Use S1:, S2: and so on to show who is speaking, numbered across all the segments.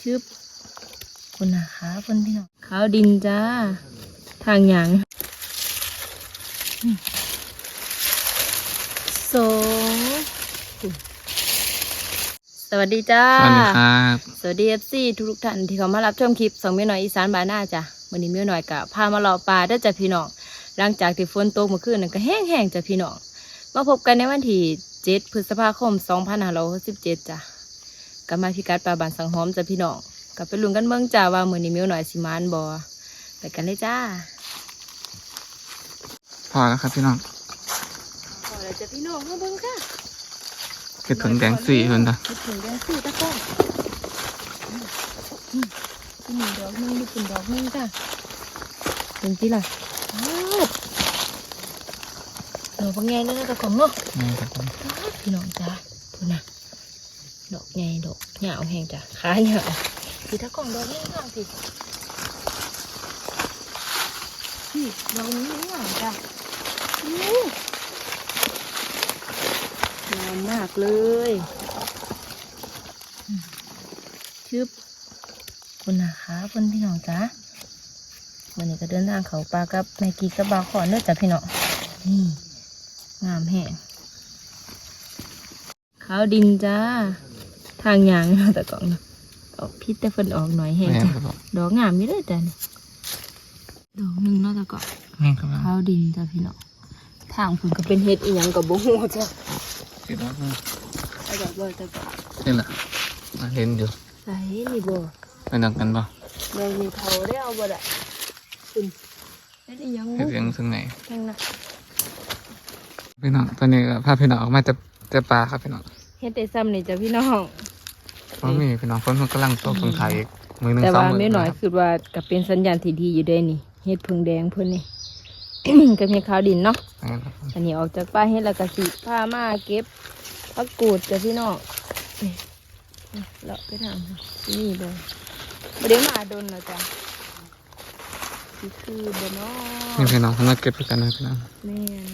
S1: ชึบคุณนะคะเพื่อนพี่น้องขาวดินจ้า ทางหยางอืมสองสวัสดีจ้า
S2: สวัสดีครับ
S1: สวัสดีเอฟซีทุกๆท่านที่เขามารับชมคลิปสองเมียหน่อยอีสานบานหน้าจ้ะวันนี้เมียหน่อยกะพามาเลาะป่าเด้อจ้ะพี่น้อง หลังจากที่ฝนตกเมื่อคืนนั่นก็แห้งๆจ้ะพี่น้อง มาพบกันในวันที่7พฤษภาคม2567จ้ะ กับมาพิกัดป่าบานสังหอมจ้ะพี่น้องกับไปลุ้นกันเมืองจ้าว่ามื้อนี้เมียหน่อยสิมานบ่ไปกันเลยจ้า
S2: พอแล้วครับพี่น้อง
S1: พอแล้วจ้ะพี่น้องมาเบิ่งค่ะ
S2: เก็บถึงแดงสี่เพิ่นนะ
S1: คิดถึงแดงสี่ตะก้องอืมอืมกินหนึ่งดอกหนึงดูกินดอกหนึงจ้ะเป็นที่ล่ะอ้าวดอกบางแง่เลยนะตะก้องเนาะ
S2: นี่ครับผม
S1: อ้าวพี่น้องจ้าดูนะ ดอกใหญ่ดอกเหยาวแห้งจ้ะขาเหยาวพี่ตะก้องดอกนี้งามสิพี่ดอกนี้งามจ้ะงามมากเลยชึบคุณนะคะเพื่อนพี่น้องจ้าวันนี้ก็เดินทางเขาปลากับแม่กีกับบาขอนเด้อจ้ะพี่น้องนี่งามแห้งขาวดินจ้า ทางยางเนาะแต่ก่อนเนาะออกพิษแต่เพิ่นออกหน่อยแห้ง
S2: แม่น
S1: จ้ะ
S2: ครับผม
S1: ดอกงามอยู่เด้อจ้ะนี่ดอกหนึงเนาะแต่ก่อน
S2: แม่นครับผม
S1: ขาวดินจ้ะพี่น้องทางเพิ่นก็เป็นเฮ็ดอีหยังกับบ่ฮู้จ้ะ
S2: เก็บแล้วนะ
S1: เอาดอกบ่แต่ก่อน
S2: นี่แหละมาเห็นอยู่
S1: ใส่นี่บ่
S2: ไปดังกันป่ะ
S1: แม่มีเทาได้เอาบ่ได้คุณเฮ็ดอีหยัง
S2: เห็น
S1: บ่
S2: เสียงถึงไหน
S1: ทางน่ะ
S2: พี่น้องตอนนี้ก็พาพี่น้องออกมาจะจะปลาครับพี่น้อง
S1: เฮ็ดได้ซ้ำนี่จ้ะพี่น้อง
S2: เพราะมีพี่น้องฝนมันกำลังตกเพิ่งขายอีกมือหนึ่ง
S1: แต่
S2: สอง
S1: ว่า
S2: มือ
S1: ไม่หน่อย
S2: ครับ
S1: คือว่าก็เป็นสัญญาณที่ดีอยู่เด้นี่เฮ็ดพึ่งแดงเพิ่นนี่กับเฮ็ดขาวดินเนาะ
S2: แม่นครับผม
S1: อันนี้ออกจากป้าเฮ็ดแล้วก็สิพามาเก็บผักกูดจ้ะพี่น้องเอ้ยเลาะไปทางที่นี่เลยบ่ได้มาดนแล้วจ้ะสิคือบ่เนาะ
S2: นี่พี่น้องเขามาเก็บด้วยกันนะพี่น้อง
S1: แม่น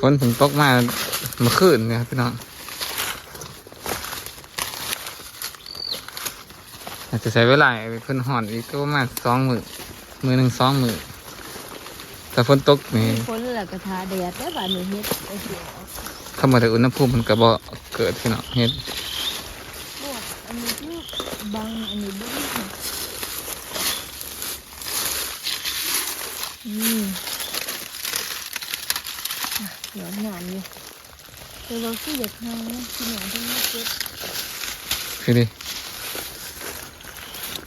S2: ฝนถึงตกมาเมื่อคืนเนี่ยครับพี่น้องอา จจะใช้เวลาเพิ่นหอนอีกก็ประมาณสองมือมือหนึ่งสองมือแต่ฝนตกนี่
S1: ฝนแล้วก็ทาแดดแต่บาดนี้เฮ็ดเอาสิออก
S2: ถ้ามาได้อุณหภูมิมันก็บ่เกิดพี่น้องเฮ็ด
S1: พวกอันนี้คือบังอันนี้บ่ได้ค่ะอืมอะเดี๋ยวงานอยู่แต่เราคืออยากทางนะที่หนที่ไม่เก็บ
S2: คือดิ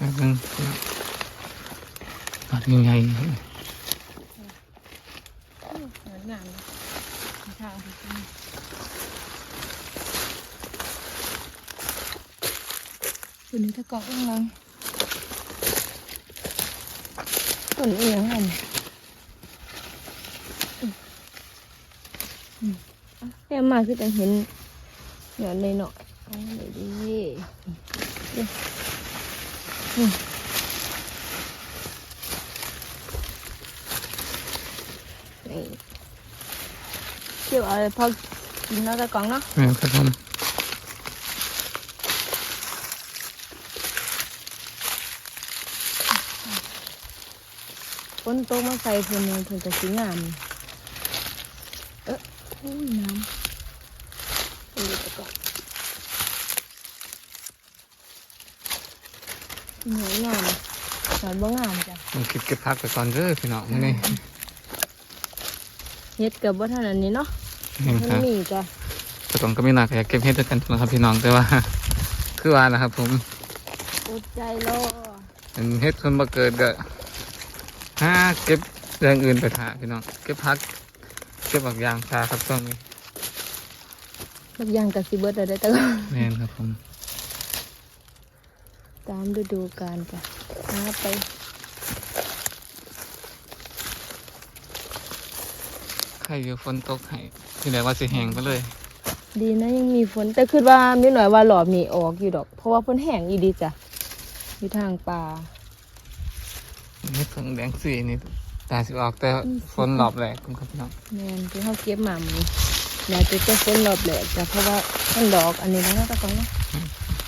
S2: แป๊บนึงพี่น้องมาถึงไง
S1: อืมเดี๋ยวงานทางที่นี่คุณนี่ตะกอกเองเลยคนเอียงอันอืมอืมอะแค่มาคือจะเห็นหย่อนเลยเนาะเอาเลยดิเดี๋ย นี่เกี่ยวอะไรพอกินแล้วตะกองเนาะ
S2: แม่นครับผม
S1: ฝนตกมาใส่เพิ่นเนี่ยเพิ่นจะสีงามเอ๊ะอุ้ยน้ำเดี๋ยวตะกอน เหนื่อยงามสอนบ่งามจ้ะ
S2: มันคิดเก็บพักไปก่อนเด้อพี่น้องมื้อนี้
S1: เฮ็ดกับบ่ทันอันนี้เนาะ
S2: เห็น
S1: มั
S2: คนรับ
S1: มีจ้ะ
S2: แต่ก่อนก็มีหนักอยากเก็บเฮ็ดด้วยกันนะครับพี่น้องแต่ว่า คือว่านะครับ ผม
S1: อดใจรอ
S2: เป็นเฮ็ดคนมาเกิดก็หาเก็บเรื่องอื่นไปถ่าพี่น้องเก็บพัก เก็บบักยางชาครับช่วงนี้
S1: ทุกอย่างก็สิเบิดแล้วได้อตะกอน
S2: แม่นครับผม
S1: ตามฤดูกาลจ้ะหาไป
S2: ใครอยู่ฝนตกให้ที่ไหนว่าสิแห้งไปเลย
S1: ดีนะยังมีฝนแต่คือว่ามีหน่อยว่ารอบนี้ออกอยู่ดอก เพราะว่าฝนแห้งอีดีจ้ะอยู่ทางป่า
S2: เฮ็ดถึงแดงสีนี่ตาสิออกแต่ฝนรอบแรกครับพี่น้อง
S1: แม่นที่เขาเก็บมาหมือน่าจะจะฝนรอบแหลกจ้ะเพราะว่ามันดอกอันนี้แล้วเนาะตะกอนเนาะ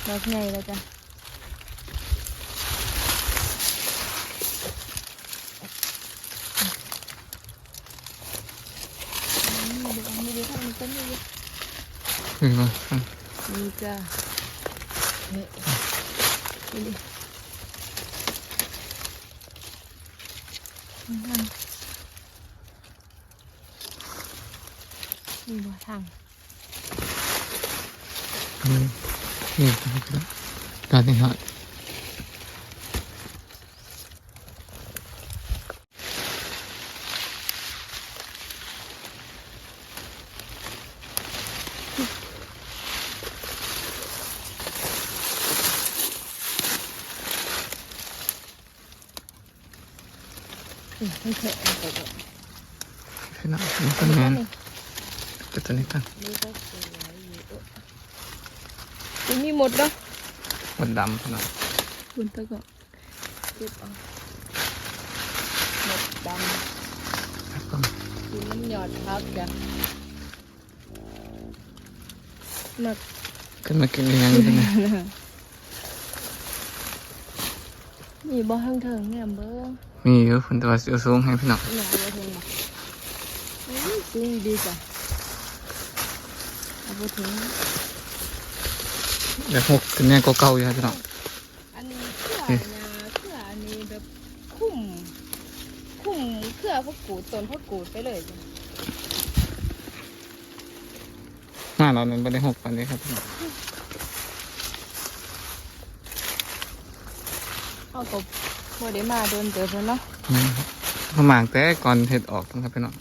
S1: ดอกใหญ่แล้วจ้ะอืมเดี๋ยวเอา มือดีค่ะมันต้นนี้
S2: คือว่า
S1: นี่จ้ะนี่นี่ นี่บ่ทาง
S2: อืมนี่ตอนนี้ฮะ
S1: อืมมันแข็งไปหมด
S2: พี่น้องนี่ต้นแมนก็ตัวนี้ตั้ง
S1: นี่กันมีหมดเนาะ
S2: หมดดำพี่น้อง
S1: บุญตะก็เก็บเอาหมดดำ
S2: ครับผม
S1: กินน้ำหยอดพักจ้ะหมัก
S2: ขึ้นมากินอีกอยังนี้นะ
S1: มีบ่ห้างเถิงเนี่ยเบิ้ง
S2: มีอยู่คนตัวเสียวสูงให้พี่น้อง
S1: หนาบ่เถิงบ่อุ้ยสูงดีจ้ะเอาบ่ถึง
S2: เดี๋ยวหกตัวเนี้ยก็เก่าอยู่ครับพี่น้อง
S1: อันนี้เครือเนี่ยเครืออันนี้แบบคุ้มคุ้มเครือพวกกูดตนพวกกูดไปเลยจ้ะ
S2: หน้าเรานั้นไม่ได้หกปันนี้ครับพี่น้อง
S1: เอาก็บ่ ได้มาโดนเจอเพิ่นเนาะ
S2: นี่ครับพอหมางแต่ก่อนเห็ดออกนะครับพี่น้อง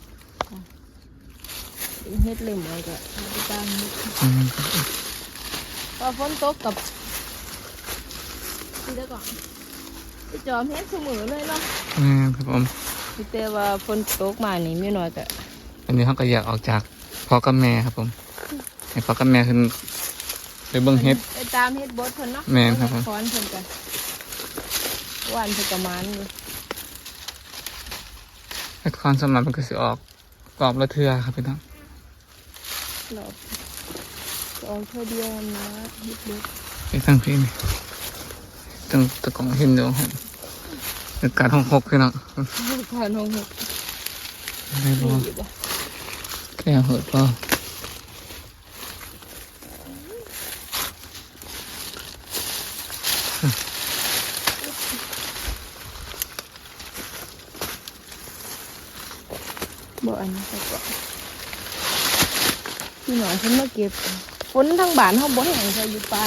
S1: เฮ็ดเล่มไว้ก็ไปตามเฮ็ด
S2: อืม
S1: พอฝนตกกับนี่เด้อก่อนไปจอมเฮ็ดเสมอเลยเนาะ
S2: นี่ครับผม
S1: มีแต่ว่าฝนตกมานี่มีน้อยก็
S2: อันนี้เขาก็อยากออกจากพ่อกับแม่ครับผมให้พ่อกับแม่ขึ้นไปเบิ้งเฮ็ด
S1: ไปตามเฮ็ดบดเพิ่นเนาะ
S2: แม่นครับผม
S1: คอนเพิ่นกันห วานเพิ่นก็มานอยู่
S2: เฮ็ดคอนสำหรับมันก็สิออกกรอบละเทือครับพี่น้อง
S1: รอบสองเท่าเดียวนะเฮ็ดบด
S2: ไอ้ทั้งพี่นี่ตั้งตะกองเห็นอยู่ครับอากาศห้องหกพี่น้อง
S1: ผ่านห้องหก
S2: ได้บ่
S1: นี่อยู่บ่
S2: แค่เหิดบ่
S1: บ่อันนี้ก็บ่พี่หน้อยเพิ่นมาเก็บฝนทางบ้านเฮาบ่แห้งใส่อยู่ป่า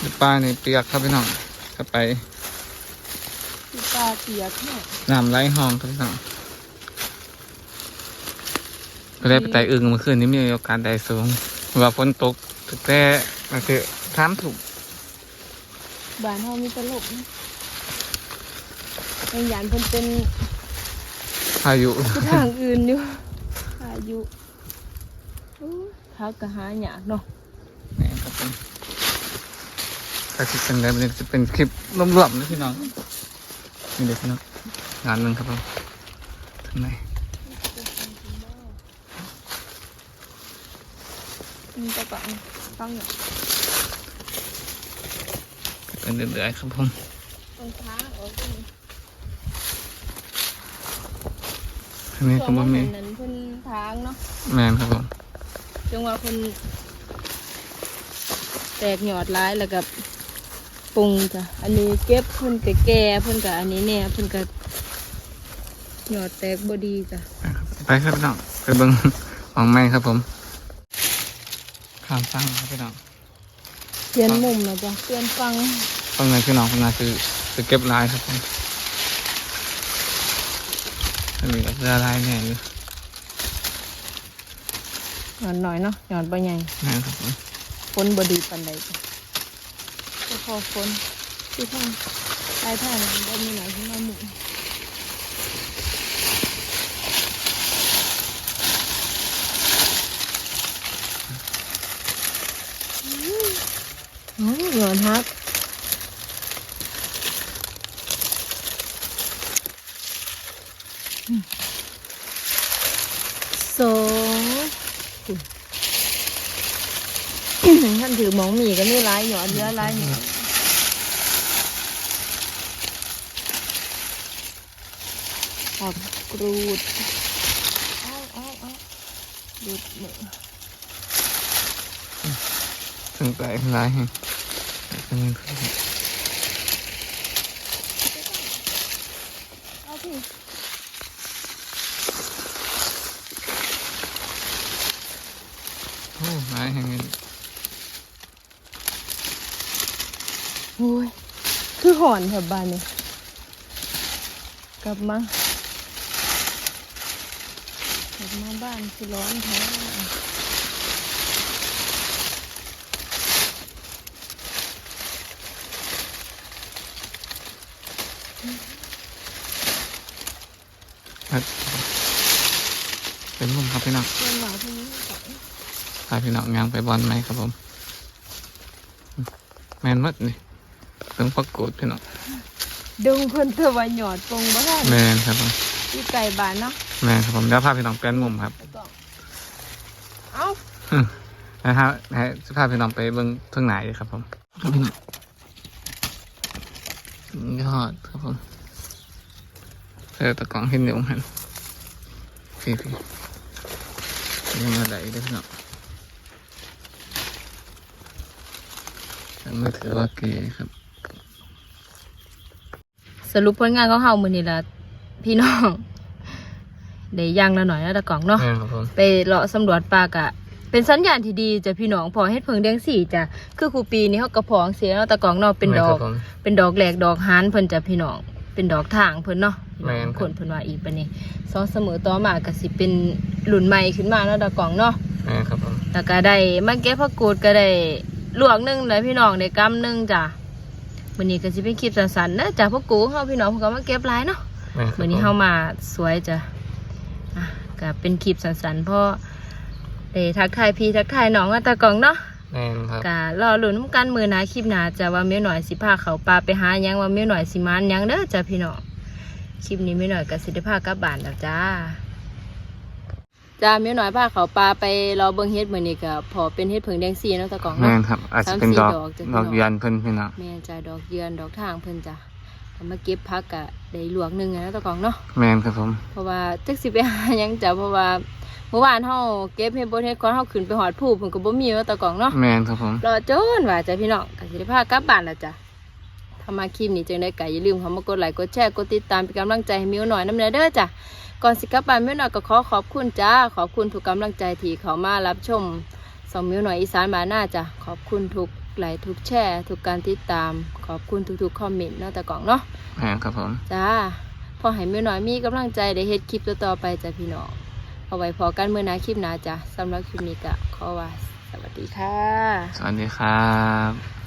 S2: อยู่ป้าในเปียกครับพี่น้องถ้าไป
S1: อยู่ป่าเปียกแห้ง
S2: น้ำไหลห้องครับพี่น้องก็ได้ไปไต่อึ่งเมื่อคืนนี้มีโอกาสได้สูงว่าฝนตกตั้งแต่มันคือสามถุง
S1: บ้านเฮามีตลกนะเป็นยานเพิ่นเป็น
S2: พายุ
S1: คือทางอื่นอยู่อายุอู้พักก็หายากเนาะ
S2: นี่ครับผมถ้าคิดเป็นได้มันจะเป็นคลิปรวมๆนะพี่น้องนี่เด็กพี่น้องงานหนึ่งครับผมทางไหน
S1: มีแต่ก่อนฟังอยู่
S2: เป็นเรื่อยๆครับผม
S1: ตรงค้างออกตรงนี้
S2: อันนี้
S1: ช่
S2: ก็
S1: วง
S2: บ่
S1: ว่า
S2: มี
S1: เห็นนั้นเพิ่นทางเนาะ
S2: แมนครับผม
S1: จังว่าเพิ่นแตกหยอดร้ายแล้วกับปรุงจ้ะอันนี้เก็บเพิ่นก็แก่เพิ่นก็อันนี้เนี่ยเพิ่นก็หยอดแตกบ่ดีจ้ะ
S2: ไปครับพี่น้องไปเบิ้งของไม้ครับผมข้ามฟังครับพี่น้อง
S1: เปลี่ยนมุมนะจ้ะเปลี่ยนฟัง
S2: ฟังไงพี่น้องฟังไงคือจะเก็บลายครับผม อันนี้ก็จะลายแน่อยู่
S1: หยอดหน่อยเนาะหยอดบ่ใหญ่
S2: นะครับผม
S1: ฝนบดีปันใดจ้ะก็พอฝนที่ทางปลายทางบ่มีหน่อยที่มาหมุนอืมหยอดฮักอืมสอง ท่านถือหมองหมีก็มีหลายหยอดเยอะหลายหยอดขอบกรูดเอาเอาเอาดูดมือ
S2: ถึงไกลหลายแห่งจะมีเพื่อน
S1: เอาพี่
S2: โอ้หลายแห่งเลย
S1: โอ้ยคือหอนแถวบ้านเนี่ยกลับมากลับมาบ้านคือร้อนแท้
S2: ครับเป็นมุมครับพี่น้อง
S1: เพื่อนหมาพวกนี้ก่อน
S2: พาพี่น้องยางไปบอลไหมครับผม แมนมัดนี่ เพิ่งประกวดพี่น้อง
S1: ดึงคนเธอว่าหยอดปงบ้าน
S2: แมนครับผม
S1: ที่ไก่บ้านเนาะ
S2: แมนครับผมเดี๋ยวพาพี่น้องเปลี่ยนมุมครับ
S1: เอ้า
S2: นะครับให้จะพาพี่น้องไปเบิ้งเทิงไหนดีครับผมครับพี่น้องยอดครับผมเจอตะกร้องเห็นเดี๋ยวหันพี่พี่ยังมาไหลได้อพี่น้องยังไม่ถือว่าเก๋ครับ
S1: สรุปผลงานของเฮามื้อนี้ละพี่น้องได้ย่างละหน่อยแล้วตะกล่องเนาะ
S2: แม่นครับผม
S1: ไปเลาะสำรวจปลากะ เป็นสัญญาณที่ดีจ้ะพี่น้องพอเฮ็ดเพิงแดงสีจ้ะคือครูปีนี้เฮาก็พองเสียเนาะตะกล่องเนาะเป็นดอก
S2: แม่นครับผม
S1: เป็นดอกแหลกดอกหานเพิ่นจ้ะพี่น้องเป็นดอกทางเพิ่นเนาะ
S2: แม่นครับ
S1: คนเพิ่นว่าอีกปานนี้ซอเสมอต่อมาก็สิเป็นรุ่นใหม่ขึ้นมาเนาะตะกล่องเนาะ
S2: แม่นครับผม
S1: แล้วก็ได้มาเก็บผักกูดก็ได้ลวกหนึงเลยพี่น้องได้กำหนึงจ้ะ มื้อนี้ก็สิเป็นคลิปสั้นๆเด้อจ้ะผักกูดของเฮาพี่น้องเพิ่นก็มาเก็บหลายเนาะ
S2: แม่นครับ
S1: มื้อนี้เฮามาสวยจ้ะอะก็เป็นคลิปสั้นๆเพราะได้ทักทายพี่ทักทายน้องว่าตากล่องเนาะ
S2: แม่นครับ
S1: ก็รอลุ้นกันมื้อหน้าคลิปหน้าจะว่าเมียหน่อยสิพาเขาปลาไปหาหยังว่าเมียหน่อยสิมานหยังเด้อจ้ะพี่น้องคลิปนี้เมียหน่อยก็สิได้พากลับบ้านแล้วจ้า จ้าเมียหน่อยพาเขาปลาไปรอเบิ่งเฮ็ดมื้อนี้ก็พอเป็นเฮ็ดเผิงแดงซีเนาะตากล่อง
S2: แม่
S1: เนาะ
S2: นครับ อาจจะเป็นดอก
S1: สามสี่ดอกจ้ะพี่
S2: ด
S1: น้
S2: อ
S1: อง
S2: กเยือนเพิ่นพี่น้อง
S1: แม่นจ้าดอกเยือนดอกทางเพิ่นจ้ะเอามาเก็บพักกะได้ลวกหนึงอะนะตากล่องเนาะ
S2: แม่นครับผม
S1: เพราะว่าจักสิไปหาหยังจ้ะเพราะว่าเมื่อวานเฮาเก็บเฮ็ดบ่เฮ็ดก่อนเฮาขึ้นไปหอดผู้เพิ่นก็บ่มีว่าตะกล่องเนาะ
S2: แม่นครับผม
S1: รอจนว่าจ้ะพี่น้องก็สิได้พากลับบ้านแล้วจ้ะถ้ามาคลิปนี้จังได้ก็อย่าลืมเข้ามากดไลค์กดแชร์กดติดตามเป็นกำลังใจให้มิวหน่อยนำเด้อจ้ะ ก่อนสิกลับบ้านมิวหน่อยก็ขอขอบคุณจ้าขอบคุณทุกกำลังใจที่เขามารับชมสองมิวหน่อยอีสานบานหน้าจ้ะขอบคุณทุกไลค์ทุกแชร์ทุกการติดตาม ขอบคุณทุกๆคอมเมนต์เนาะตะกล่องเนาะ
S2: แม่นครับผม
S1: จ้าพอให้แม่น้อยมีกำลังใจได้เฮ็ดคลิปต่อๆไปจ้ะพี่น้องเอาไว้พอกันเมื่อหนาคลิปหนาจ้ะสำหรับคลิปนี้ก็ขอว่าสวัสดีค่ะ
S2: สวัสดีครับ